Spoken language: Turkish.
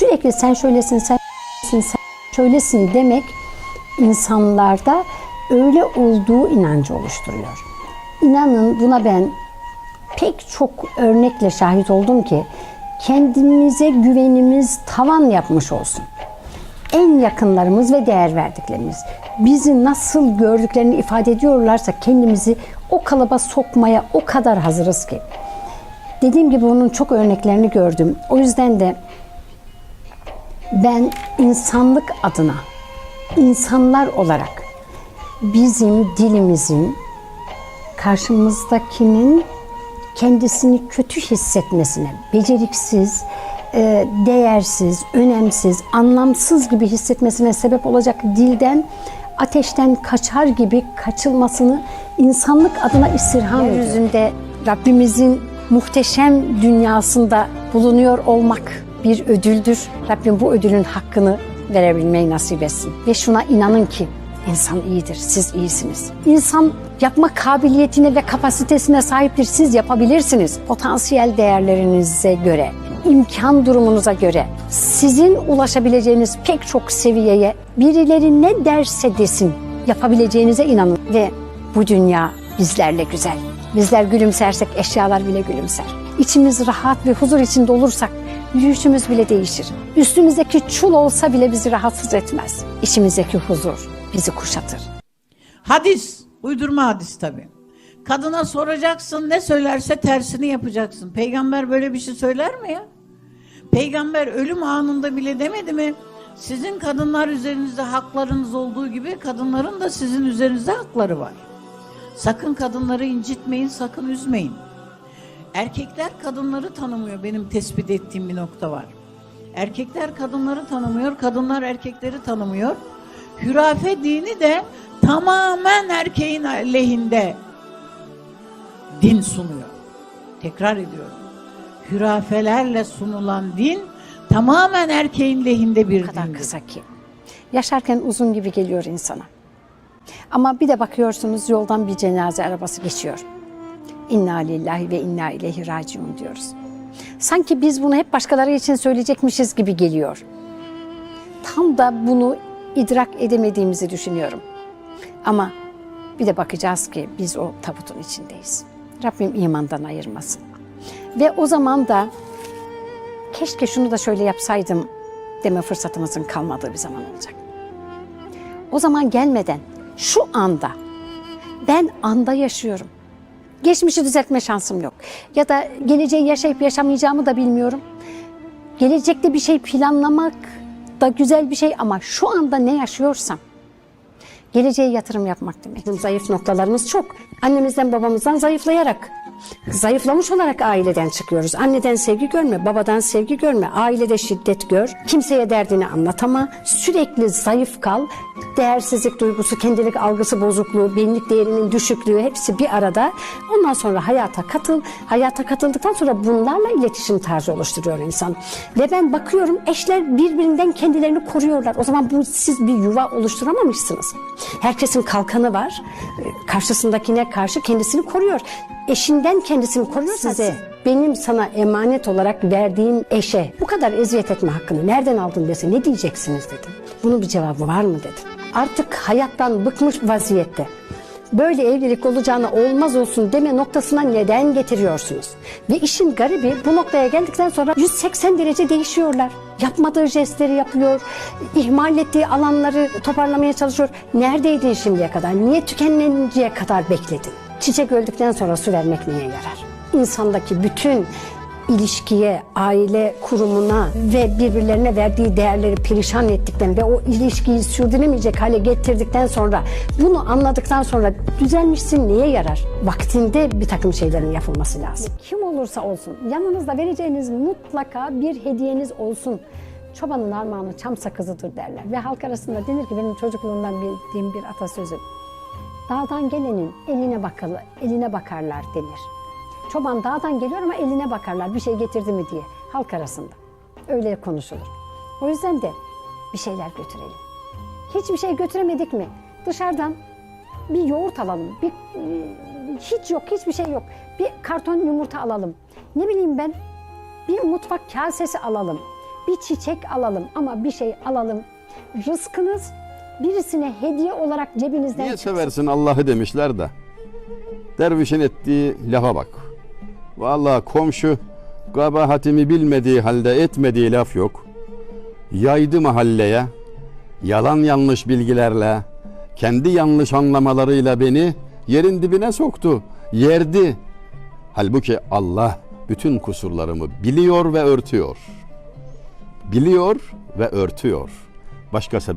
sürekli sen şöylesin, sen şöylesin, sen şöylesin demek insanlarda öyle olduğu inancı oluşturuyor. İnanın buna ben pek çok örnekle şahit oldum ki kendimize güvenimiz tavan yapmış olsun. En yakınlarımız ve değer verdiklerimiz bizi nasıl gördüklerini ifade ediyorlarsa kendimizi o kalıba sokmaya o kadar hazırız ki. Dediğim gibi onun çok örneklerini gördüm. O yüzden de ben insanlık adına, insanlar olarak bizim dilimizin karşımızdakinin kendisini kötü hissetmesine, beceriksiz, e, değersiz, önemsiz, anlamsız gibi hissetmesine sebep olacak dilden ateşten kaçar gibi kaçılmasını insanlık adına istirham ediyorum. Yeryüzünde Rabbimizin muhteşem dünyasında bulunuyor olmak bir ödüldür. Rabbim bu ödülün hakkını verebilmeyi nasip etsin. Ve şuna inanın ki insan iyidir, siz iyisiniz. İnsan yapma kabiliyetine ve kapasitesine sahiptir, siz yapabilirsiniz. Potansiyel değerlerinize göre, imkan durumunuza göre sizin ulaşabileceğiniz pek çok seviyeye birileri ne derse desin yapabileceğinize inanın. Ve bu dünya bizlerle güzel. Bizler gülümsersek eşyalar bile gülümser. İçimiz rahat ve huzur içinde olursak yürüyüşümüz bile değişir. Üstümüzdeki çul olsa bile bizi rahatsız etmez. İçimizdeki huzur bizi kuşatır. Hadis, uydurma hadis tabi. Kadına soracaksın ne söylerse tersini yapacaksın. Peygamber böyle bir şey söyler mi ya? Peygamber ölüm anında bile demedi mi? Sizin kadınlar üzerinizde haklarınız olduğu gibi kadınların da sizin üzerinizde hakları var. Sakın kadınları incitmeyin, sakın üzmeyin. Erkekler kadınları tanımıyor benim tespit ettiğim bir nokta var. Erkekler kadınları tanımıyor, kadınlar erkekleri tanımıyor. Hürafe dini de tamamen erkeğin lehinde din sunuyor. Tekrar ediyorum. Hürafelerle sunulan din tamamen erkeğin lehinde bir Bu kadar dindir. kısa ki. Yaşarken uzun gibi geliyor insana. Ama bir de bakıyorsunuz yoldan bir cenaze arabası geçiyor. İnna lillahi ve inna ileyhi raciun diyoruz. Sanki biz bunu hep başkaları için söyleyecekmişiz gibi geliyor. Tam da bunu idrak edemediğimizi düşünüyorum. Ama bir de bakacağız ki biz o tabutun içindeyiz. Rabbim imandan ayırmasın. Ve o zaman da keşke şunu da şöyle yapsaydım deme fırsatımızın kalmadığı bir zaman olacak. O zaman gelmeden şu anda ben anda yaşıyorum. Geçmişi düzeltme şansım yok. Ya da geleceği yaşayıp yaşamayacağımı da bilmiyorum. Gelecekte bir şey planlamak da güzel bir şey ama şu anda ne yaşıyorsam geleceğe yatırım yapmak demek. Zayıf noktalarımız çok. Annemizden babamızdan zayıflayarak, zayıflamış olarak aileden çıkıyoruz. Anneden sevgi görme, babadan sevgi görme, ailede şiddet gör, kimseye derdini anlatama, sürekli zayıf kal, değersizlik duygusu, kendilik algısı bozukluğu, benlik değerinin düşüklüğü hepsi bir arada. Ondan sonra hayata katıl, hayata katıldıktan sonra bunlarla iletişim tarzı oluşturuyor insan. Ve ben bakıyorum eşler birbirinden kendilerini koruyorlar. O zaman bu siz bir yuva oluşturamamışsınız. Herkesin kalkanı var. Ee, Karşısındakine karşı kendisini koruyor. Eşinden kendisini koruyor size. Benim sana emanet olarak verdiğim eşe bu kadar eziyet etme hakkını nereden aldın dese ne diyeceksiniz dedim. Bunun bir cevabı var mı dedim. Artık hayattan bıkmış vaziyette böyle evlilik olacağına olmaz olsun deme noktasına neden getiriyorsunuz? Ve işin garibi bu noktaya geldikten sonra 180 derece değişiyorlar. Yapmadığı jestleri yapıyor, ihmal ettiği alanları toparlamaya çalışıyor. Neredeydin şimdiye kadar? Niye tükeninceye kadar bekledin? Çiçek öldükten sonra su vermek neye yarar? İnsandaki bütün ilişkiye, aile kurumuna ve birbirlerine verdiği değerleri perişan ettikten ve o ilişkiyi sürdüremeyecek hale getirdikten sonra bunu anladıktan sonra düzelmişsin neye yarar? Vaktinde bir takım şeylerin yapılması lazım. Kim olursa olsun yanınızda vereceğiniz mutlaka bir hediyeniz olsun. Çobanın armağanı çam sakızıdır derler ve halk arasında denir ki benim çocukluğumdan bildiğim bir atasözü. Dağdan gelenin eline bakalı, eline bakarlar denir. Çoban dağdan geliyor ama eline bakarlar bir şey getirdi mi diye halk arasında. Öyle konuşulur. O yüzden de bir şeyler götürelim. Hiçbir şey götüremedik mi? Dışarıdan bir yoğurt alalım. Bir hiç yok, hiçbir şey yok. Bir karton yumurta alalım. Ne bileyim ben bir mutfak kasesi alalım. bir çiçek alalım ama bir şey alalım. Rızkınız birisine hediye olarak cebinizden Niye çıksın. seversin Allah'ı demişler de. Dervişin ettiği lafa bak. Vallahi komşu kabahatimi bilmediği halde etmediği laf yok. Yaydı mahalleye, yalan yanlış bilgilerle, kendi yanlış anlamalarıyla beni yerin dibine soktu, yerdi. Halbuki Allah bütün kusurlarımı biliyor ve örtüyor. Biliyor ve örtüyor. Başka sebep